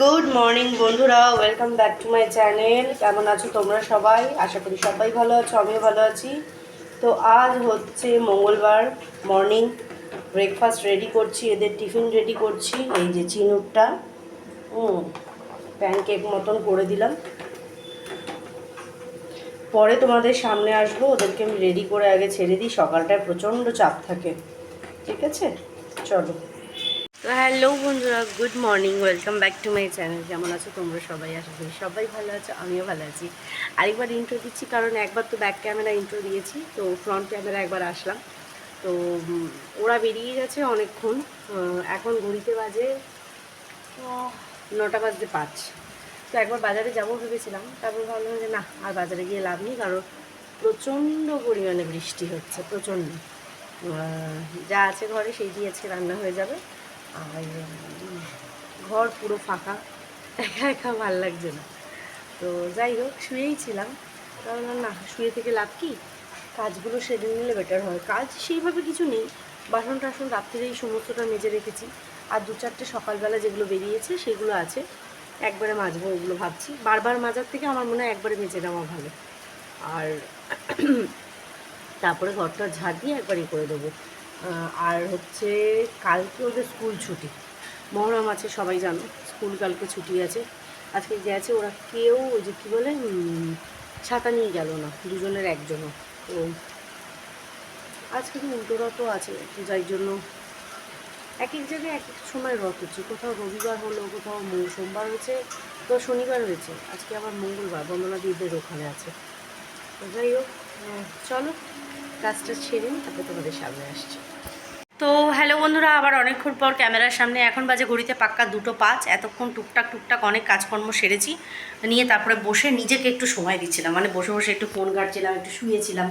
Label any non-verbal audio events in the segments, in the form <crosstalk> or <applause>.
Good morning বন্ধুরা, welcome back to my channel. কেমন আছো তোমরা সবাই? আশা করি সবাই ভালো আছো, আমিও ভালো আছি। তো আজ হচ্ছে মঙ্গলবার মর্নিং ব্রেকফাস্ট রেডি করছি, এদের টিফিন রেডি করছি, এই যে চিনুরটা। হুম প্যানকেক মতন করে দিলাম। পরে তোমাদের সামনে আসব, ওদেরকে আমি রেডি করে আগে ছেড়ে দিই, সকালটায় প্রচণ্ড চাপ থাকে। ঠিক আছে? চলো। তো হ্যালো বন্ধুরা, good morning, welcome back to my channel. যেমন আছো তোমরা সবাই? আশা করি সবাই ভালো আছো, আমিও ভালো আছি। আরেকবার ইন্ট্রো দিচ্ছি, কারণ একবার তো ব্যাক ক্যামেরা ইন্ট্রো দিয়েছি, তো ফ্রন্ট ক্যামেরা একবার আসলাম। তো ওরা বেরিয়ে গেছে অনেকক্ষণ এখন ঘড়িতে বাজে নটা বাজতে পাঁচ। তো একবার বাজারে যাব ভেবেছিলাম, তারপর ভাবলাম যে না, আর বাজারে গিয়ে লাভ নেই, কারণ প্রচণ্ড পরিমাণে বৃষ্টি হচ্ছে, প্রচণ্ড। যা আছে ঘরে, সেই দিয়ে আজকে রান্না হয়ে যাবে। আর ঘর পুরো ফাঁকা, একা একা ভালো লাগছে না। তো যাই হোক, শুয়েই ছিলাম। কারণ না, শুয়ে থেকে লাভ কি? কাজগুলো সেরে নিলে বেটার হয়। কাজ সেইভাবে কিছু নেই। বাসন টাসন রাত্রিরেই সমস্তটা মেজে রেখেছি, আর দু চারটে সকালবেলা যেগুলো বেরিয়েছে সেগুলো আছে। একবারে মাজবো ওগুলো ভাবছি। বারবার মাজার থেকে আমার মনে হয় একবারে মেজে নেওয়া ভালো। আর <clears throat> তারপরে ঘরটা ঝাড় দিয়ে একবার ই করে দেবো। আর হচ্ছে কালকে ওদের স্কুল ছুটি। মহরম আছে, সবাই জানো, স্কুল কালকে ছুটি আছে। আজকে গেছে ওরা কেউ ওই যে কী বলে ছাতা নিয়ে গেল না, দুজনের একজনও। তো আজকে তো উল্টো রথও আছে যাই জন্য এক এক জায়গায় এক এক সময় রথ হচ্ছে। কোথাও রবিবার হলো, কোথাও সোমবার হয়েছে, কোথাও শনিবার হয়েছে। আজকে আবার মঙ্গলবার বন্দনা দিদিদের ওখানে আছে। যাই হোক চলো। কাজটা ছেড়ে তারপরে তোমাদের সামনে আসছি। তো হ্যালো বন্ধুরা, আবার অনেকক্ষণ পর ক্যামেরার সামনে এখন বাজে ঘড়িতে পাক্কা দুটো পাঁচ। এতক্ষণ টুকটাক টুকটাক অনেক কাজকর্ম সেরেছি। নিয়ে তারপরে বসে নিজেকে একটু সময় দিচ্ছিলাম মানে বসে বসে একটু ফোন ঘাটছিলাম, একটু শুয়েছিলাম।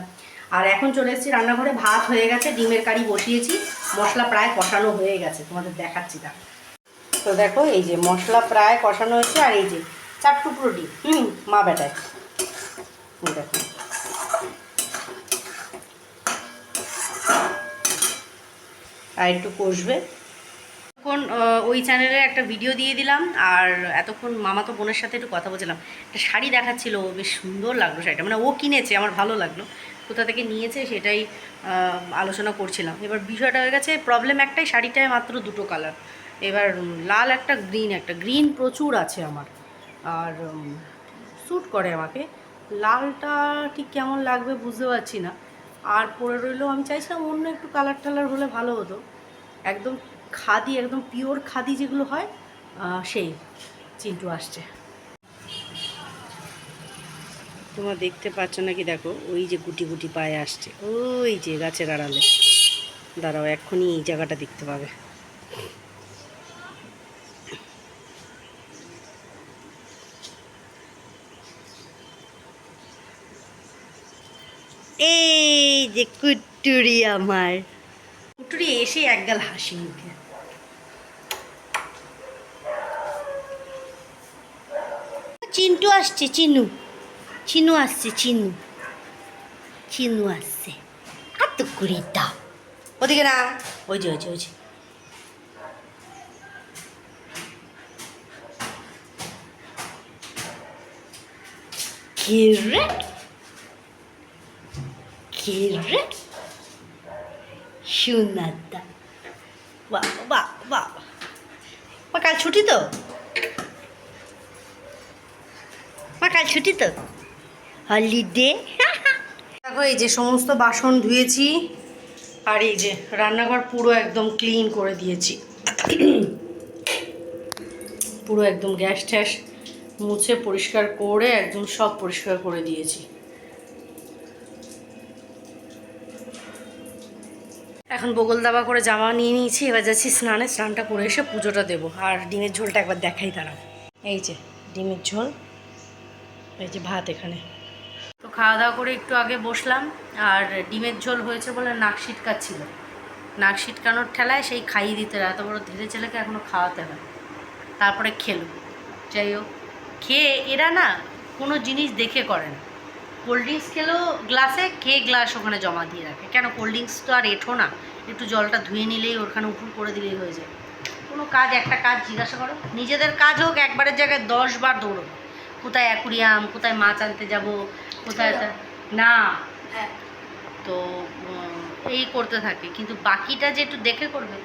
আর এখন চলে এসেছি রান্নাঘরে, ভাত হয়ে গেছে, ডিমের কারি বসিয়েছি, মশলা প্রায় কষানো হয়ে গেছে, তোমাদের দেখাচ্ছি তা। তো দেখো, এই যে মশলা প্রায় কষানো হয়েছে, আর এই যে চার টুকরো ডিম। হুম, মা বেটায়। দেখো। আর একটু কষবে। এখন ওই চ্যানেলে একটা ভিডিও দিয়ে দিলাম, আর এতক্ষণ মামা তো বোনের সাথে একটু কথা বলছিলাম। একটা শাড়ি দেখাচ্ছিল বেশ সুন্দর লাগল শাড়িটা মানে ও কিনেছে, আমার ভালো লাগল। কোথা থেকে নিয়েছে সেটাই আলোচনা করছিলাম। এবার বিষয়টা হয়ে গেছে প্রবলেম একটাই, শাড়িটায় মাত্র দুটো কালার এবার লাল একটা গ্রিন একটা। গ্রিন প্রচুর আছে আমার। আর স্যুট করে আমাকে। লালটা ঠিক কেমন লাগবে বুঝতে পারছি না। আর পরে রইলেও আমি চাইছিলাম অন্য একটু কালার টালার হলে ভালো হতো। একদম খাদি, একদম পিওর খাদি যেগুলো হয় সেই চিন্টু আসছে। তোমরা দেখতে পাচ্ছ নাকি? দেখো, ওই যে গুটি গুটি পায়ে আসছে। ওই যে গাছের আড়ালে। দাঁড়াও, এক্ষুনি এই জায়গাটা দেখতে পাবে এই যে কুটুরি আমার। কুটুরি এসে একগাল হাসি মুখে। চিন্টু আসছে চিনু। চিনু আসছে চিনু। চিনু আসছে। হাত কুড়ি দাও। ওদিকে না ওই যে ওই যে ওই যে। কে রে কে রে সুনাদা বাহ বাহ বাহ মা কাল ছুটি তো মা কাল ছুটি তো হলিডে দেখো, এই যে সমস্ত বাসন ধুয়েছি আর এই যে রান্নাঘর পুরো একদম ক্লিন করে দিয়েছি। পুরো একদম গ্যাস ট্যাস মুছে পরিষ্কার করে একদম সব পরিষ্কার করে দিয়েছি। এখন বগল দাবা করে জামা নিয়ে নিয়েছি, এবার যাচ্ছি স্নানে। স্নানটা করে এসে পুজোটা দেবো। আর ডিমের ঝোলটা একবার দেখাই তারা এই যে, ডিমের ঝোল। এই যে ভাত এখানে। তো খাওয়া দাওয়া করে একটু আগে বসলাম, আর ডিমের ঝোল হয়েছে বলে নাক ছিটকাচ্ছিল নাক ছিটকানোর ঠেলায় সেই খাইয়ে দিতে এত বড় ধীরে ছেলেকে এখনও খাওয়াতে হয়। তারপরে খেলো। যাই হোক, খেয়ে এরা না কোনো জিনিস দেখে করে না। কোল্ড ড্রিঙ্কস খেলেও গ্লাসে খেয়ে গ্লাস ওখানে জমা দিয়ে রাখে। কেন? কোল্ড ড্রিঙ্কস তো আর এঠো না। একটু জলটা ধুয়ে নিলেই ওখানে উপুর করে দিলেই হয়ে যায়। কোনো কাজ একটা কাজ জিজ্ঞাসা করো। নিজেদের কাজ হোক একবারের জায়গায় দশ বার দৌড়ো কোথায় অ্যাকুরিয়াম কোথায় মাছ আনতে যাব কোথায় তা- না। হ্যাঁ। তো এই করতে থাকে। কিন্তু বাকিটা যে একটু দেখে করবে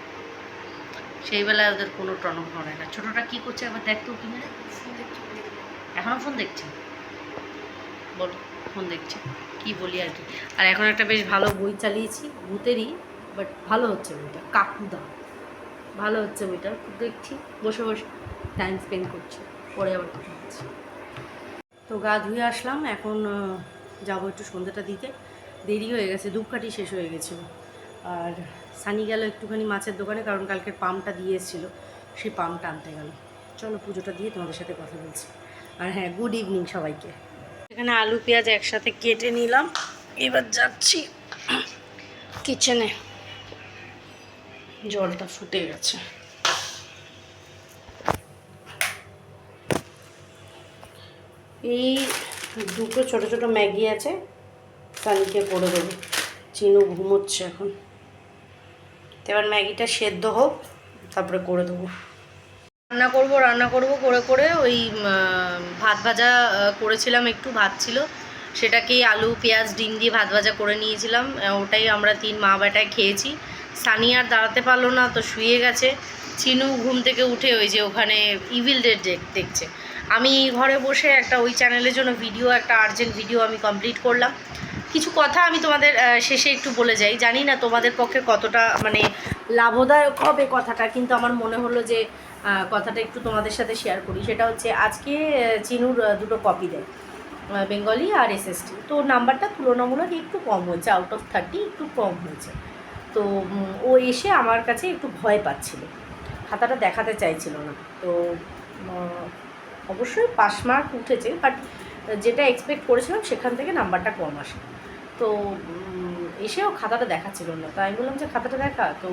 সেই বেলায় ওদের কোনো টনক নড়ে না। ছোটোটা কী করছে? একবার দেখতো কি না এখনও ফোন দেখছে? বলো। ফোন দেখছে কি বলি আর কি। আর এখন একটা বেশ ভালো বই চালিয়েছি, ভূতেরই বাট ভালো হচ্ছে বইটা, কাকুদা। ভালো হচ্ছে বইটা দেখছি, বসে বসে টাইম স্পেন্ড করছি, পরে আবার কথা হচ্ছে তো গা ধুয়ে আসলাম, এখন যাব একটু সন্ধ্যাটা দিতে। দেরি হয়ে গেছে, ধূপকাঠি শেষ হয়ে গেছিল। আর সানি গেল একটুখানি মাছের দোকানে, কারণ কালকে পাম্পটা দিয়ে এসেছিল, সেই পাম্পটা আনতে গেল। চলো পুজোটা দিয়ে তোমাদের সাথে কথা বলছি। আর হ্যাঁ গুড ইভিনিং সবাইকে। এখানে আলু, পেঁয়াজ একসাথে কেটে নিলাম। এবার যাচ্ছি কিচেনে জলটা ফুটে গেছে। এই দুটো ছোট ছোট ম্যাগি আছে সানিকে করে দেবো। চিনু ঘুমোচ্ছে এখন। এবার ম্যাগিটা সেদ্ধ হোক, তারপরে করে দেবো। রান্না করব রান্না করব, করে করে ওই ভাত ভাজা করেছিলাম, একটু ভাত ছিল। সেটাকেই আলু, পেঁয়াজ, ডিম দিয়ে ভাত ভাজা করে নিয়েছিলাম। ওটাই আমরা তিন মা বেটায় খেয়েছি। সানি আর দাঁড়াতে পারল না, তো শুয়ে গেছে। চিনু ঘুম থেকে উঠে ওই যে ওখানে ইভিল ডেট দেখছে। আমি ঘরে বসে একটা ওই চ্যানেলের জন্য ভিডিও, একটা আর্জেন্ট ভিডিও আমি কমপ্লিট করলাম। কিছু কথা আমি তোমাদের শেষে একটু বলে যাই। জানি না তোমাদের পক্ষে কতটা মানে লাভদায়ক হবে কথাটা, কিন্তু আমার মনে হলো যে কথাটা একটু তোমাদের সাথে শেয়ার করি। সেটা হচ্ছে, আজকে চিনুর দুটো কপি দেয় বেঙ্গলি আর এসএসটি তো নাম্বারটা তুলনামূলক একটু কম হয়েছে আউট অফ থার্টি একটু কম হয়েছে। তো ও এসে আমার কাছে একটু ভয় পাচ্ছিল। খাতাটা দেখাতে চাইছিল না। তো অবশ্যই পাস মার্ক উঠেছে বাট যেটা এক্সপেক্ট করেছিলাম, সেখান থেকে নাম্বারটা কম আসে। তো এসেও খাতাটা দেখাচ্ছিল না। তাই বললাম যে, খাতাটা দেখা। তো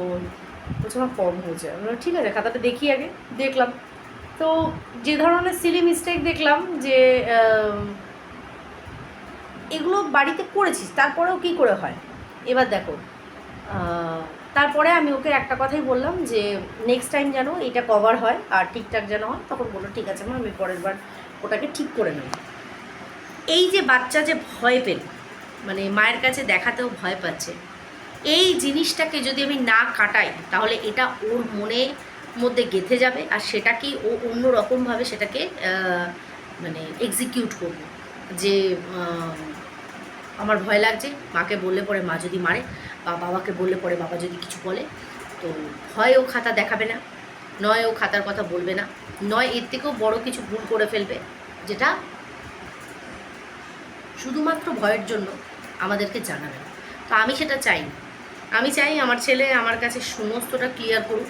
আমার কম হয়েছে। আমি ঠিক আছে, খাতাটা দেখি আগে, দেখলাম। তো যে ধরনের সিলি মিস্টেক দেখলাম যে এগুলো বাড়িতে করেছিস, তারপরেও কি করে হয়? এবার দেখো তারপরে আমি ওকে একটা কথাই বললাম যে নেক্সট টাইম যেন এটা কভার হয় আর ঠিকঠাক যেন হয়, তখন বলল, ঠিক আছে মা আমি পরের বার ওটাকে ঠিক করে নেব। এই যে বাচ্চা যে ভয় পেল মানে মায়ের কাছে দেখাতেও ভয় পাচ্ছে এই জিনিসটাকে যদি আমি না কাটাই, তাহলে এটা ওর মনে মধ্যে গেঁথে যাবে আর সেটাকেই ও অন্য রকমভাবে সেটাকে মানে এক্সিকিউট করবে। যে আমার ভয় লাগছে, মাকে বললে পরে মা যদি মারে বা বাবাকে বললে পরে বাবা যদি কিছু বলে, তো হয় ও খাতা দেখাবে না, নয় ও খাতার কথা বলবে না, নয় এর থেকেও বড় কিছু ভুল করে ফেলবে, যেটা শুধুমাত্র ভয়ের জন্য আমাদেরকে জানাবে তো আমি সেটা চাই না আমি চাই আমার ছেলে আমার কাছে সমস্তটা ক্লিয়ার করুক।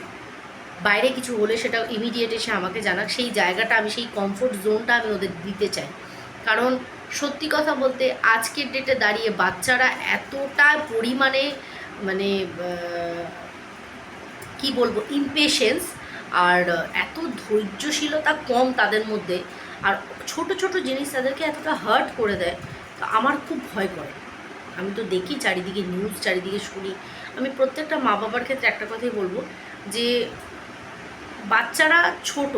বাইরে কিছু হলে সেটা ইমিডিয়েট এসে আমাকে জানাক। সেই জায়গাটা আমি, সেই কমফোর্ট জোনটা আমি ওদের দিতে চাই। কারণ সত্যি কথা বলতে আজকের ডেটে দাঁড়িয়ে বাচ্চারা এতটা পরিমাণে মানে কি বলব ইমপেশেন্স আর এত ধৈর্যশীলতা কম তাদের মধ্যে। আর ছোট ছোট জিনিস তাদেরকে এতটা হার্ট করে দেয়, তো আমার খুব ভয় করে। আমি তো দেখি চারিদিকে নিউজ চারিদিকে শুনি। আমি প্রত্যেকটা মা বাবার ক্ষেত্রে একটা কথাই বলব যে, বাচ্চারা ছোট,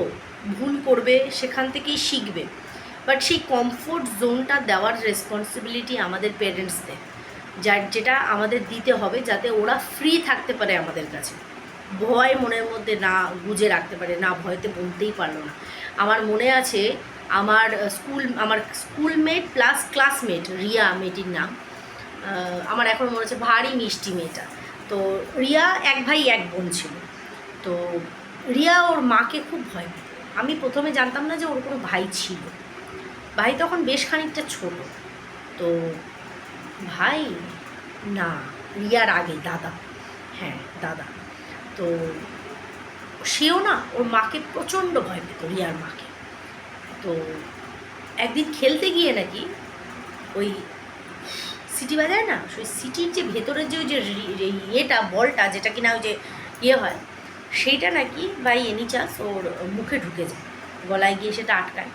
ভুল করবে, সেখান থেকেই শিখবে। বাট সেই কমফোর্ট জোনটা দেওয়ার রেসপন্সিবিলিটি আমাদের পেরেন্টসদের যার, যেটা আমাদের দিতে হবে যাতে ওরা ফ্রি থাকতে পারে আমাদের কাছে। ভয় মনের মধ্যে না গুজে রাখতে পারে, না ভয়তে বলতেই পারল না। আমার মনে আছে, আমার স্কুল আমার স্কুলমেট প্লাস ক্লাসমেট রিয়া, মেয়েটির নাম। আমার এখন মনে হচ্ছে ভারী মিষ্টি মেয়েটা। তো রিয়া এক ভাই, এক বোন ছিল। তো রিয়া ওর মাকে খুব ভয় পেত। আমি প্রথমে জানতাম না যে ওর কোনো ভাই ছিল। ভাই তখন বেশ খানিকটা ছোট। তো ভাই? না, রিয়ার আগে, দাদা। হ্যাঁ দাদা। তো সেও না ওর মাকে প্রচণ্ড ভয় পেত, রিয়ার মাকে। তো একদিন খেলতে গিয়ে নাকি ওই সিটি বাজায় না ওই সিটির যে ভেতরের যে ওই যে ইয়েটা, বলটা, যেটা কিনা ওই যে ইয়ে হয়, সেইটা নাকি বাই এনি চান্স ওর মুখে ঢুকে যায়, গলায় গিয়ে সেটা আটকায়।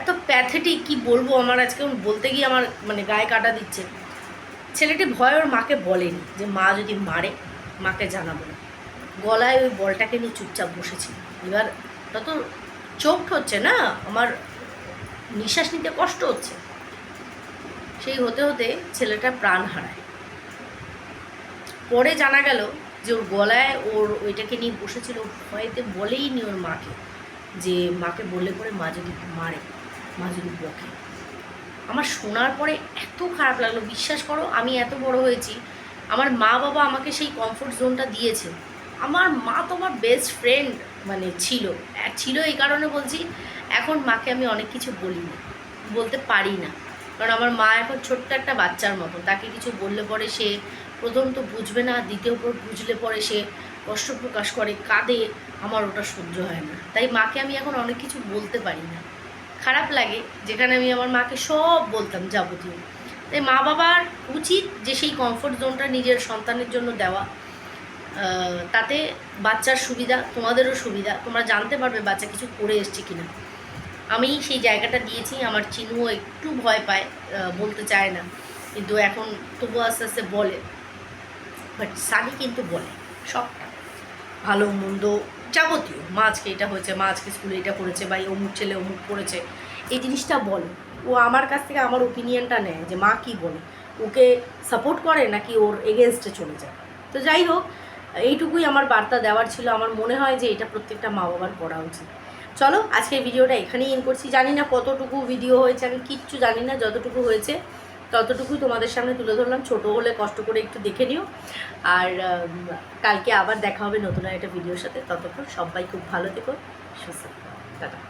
এত প্যাথেটিক কি বলব আমার আজকে বলতে গিয়ে আমার মানে গায়ে কাটা দিচ্ছে। ছেলেটি ভয় ওর মাকে বলেনি যে, মা যদি মারে, মাকে জানাব না। গলায় ওই বলটাকে নিয়ে চুপচাপ বসেছি এবার তত চোখ হচ্ছে না, আমার নিঃশ্বাস নিতে কষ্ট হচ্ছে। সেই হতে হতে ছেলেটা প্রাণ হারায়। পরে জানা গেল যে ওর গলায় ওর ওইটাকে নিয়ে বসেছিল ভয়েতে বলেই নি ওর মাকে যে মাকে বললে পরে মা যদি মারে, মা যদি বকে। আমার শোনার পরে এত খারাপ লাগল, বিশ্বাস করো আমি এত বড় হয়েছি, আমার মা বাবা আমাকে সেই কমফোর্ট জোনটা দিয়েছে। আমার মা তো আমার বেস্ট ফ্রেন্ড মানে ছিল ছিল এই কারণে বলছি, এখন মাকে আমি অনেক কিছু বলি না বলতে পারি না। কারণ আমার মা এখন ছোট্ট একটা বাচ্চার মতো তাকে কিছু বললে পরে সে প্রথম তো বুঝবে না, দ্বিতীয় বুঝলে পরে সে কষ্ট প্রকাশ করে, কাঁদে। আমার ওটা সহ্য হয় না। তাই মাকে আমি এখন অনেক কিছু বলতে পারি না। খারাপ লাগে, যেখানে আমি আমার মাকে সব বলতাম যাবতীয়। তাই মা বাবার উচিত যে সেই কমফোর্ট জোনটা নিজের সন্তানের জন্য দেওয়া। তাতে বাচ্চার সুবিধা, তোমাদেরও সুবিধা। তোমরা জানতে পারবে বাচ্চা কিছু করে এসছে কিনা। আমি সেই জায়গাটা দিয়েছি, আমার চিনুও একটু ভয় পায় বলতে চায় না। কিন্তু এখন তবু আস্তে আস্তে বলে। বাট সানি কিন্তু বলে, সবটা। ভালো, মন্দ, যাবতীয়। মা আজকে এটা হয়েছে, মা আজকে স্কুলে এটা করেছে, বা অমুক ছেলে অমুক করেছে। এই জিনিসটা বলে। ও আমার কাছ থেকে আমার ওপিনিয়নটা নেয় যে মা কি বলে। ওকে সাপোর্ট করে নাকি ওর এগেনস্টে চলে যায়। তো যাই হোক, এইটুকুই আমার বার্তা দেওয়ার ছিল। আমার মনে হয় যে এটা প্রত্যেকটা মা বাবার করা উচিত। চলো আজকের ভিডিওটা এখানেই এন করছি। জানি না কতটুকু ভিডিও হয়েছে, আমি কিচ্ছু জানি না, যতটুকু হয়েছে, ততটুকুই তোমাদের সামনে তুলে ধরলাম। ছোট হলে কষ্ট করে একটু দেখে নিও। আর কালকে আবার দেখা হবে নতুন একটা ভিডিওর সাথে। ততক্ষণ সবাই খুব ভালো থেকো, সুস্থ। টাটা।